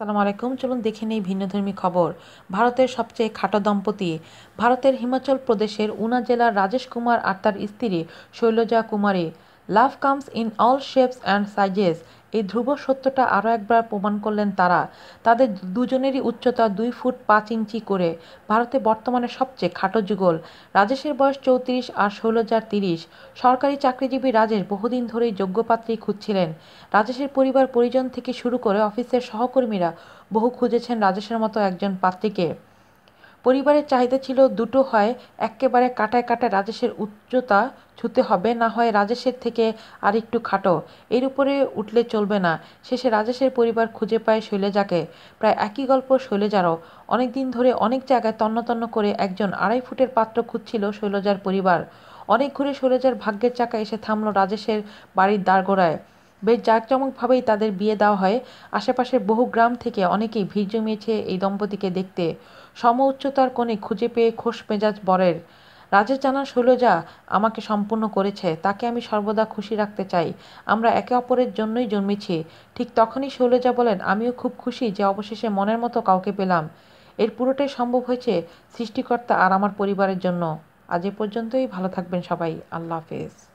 আসসালামু আলাইকুম। চলুন দেখে নেই ভিন্নধর্মী খবর। ভারতের সবচেয়ে খাটো দম্পতি। ভারতের হিমাচল প্রদেশের উনা জেলার রাজেশ কুমার আর তার স্ত্রী Shailaja Kumari. Love comes in all shapes and sizes. এই ধ্রুব সত্যটা আরও একবার প্রমাণ করলেন তারা। তাদের দুজনেরই উচ্চতা দুই ফুট পাঁচ ইঞ্চি করে। ভারতে বর্তমানে সবচেয়ে খাটো যুগল। রাজেশের বয়স চৌত্রিশ আর ষোলোজার তিরিশ। সরকারি চাকরিজীবী রাজেশ বহুদিন ধরেই যোগ্যপাত্রী খুঁজছিলেন। রাজেশের পরিবার পরিজন থেকে শুরু করে অফিসের সহকর্মীরা বহু খুঁজেছেন রাজেশের মতো একজন পাত্রীকে। পরিবারের চাহিদা ছিল দুটো হয়, একেবারে কাটায় কাটায় রাজেশের উচ্চতা ছুতে হবে, না হয় রাজেশের থেকে আর একটু খাটো। এর উপরে উঠলে চলবে না। শেষে রাজেশের পরিবার খুঁজে পায় শৈলেজাকে। প্রায় একই গল্প শৈলেজারও। অনেক দিন ধরে অনেক জায়গায় তন্ন তন্ন করে একজন আড়াই ফুটের পাত্র খুঁজছিল শৈলজার পরিবার। অনেক ঘুরে শৈলজার ভাগ্যের চাকা এসে থামল রাজেশের বাড়ির দাঁড়গোড়ায় বেশ জাঁকজমকভাবেই তাদের বিয়ে দেওয়া হয়। আশেপাশের বহু গ্রাম থেকে অনেকেই ভিড় জমিয়েছে এই দম্পতিকে দেখতে। সম উচ্চতার কোণে খুঁজে পেয়ে খোশ মেজাজ বরের। রাজেশ জানান, শৈলজা আমাকে সম্পূর্ণ করেছে। তাকে আমি সর্বদা খুশি রাখতে চাই। আমরা একে অপরের জন্যই জন্মেছি। ঠিক তখনই শৈলজা বলেন, আমিও খুব খুশি যে অবশেষে মনের মতো কাউকে পেলাম। এর পুরোটাই সম্ভব হয়েছে সৃষ্টিকর্তা আর আমার পরিবারের জন্য। আজ এ পর্যন্তই, ভালো থাকবেন সবাই। আল্লাহ হাফেজ।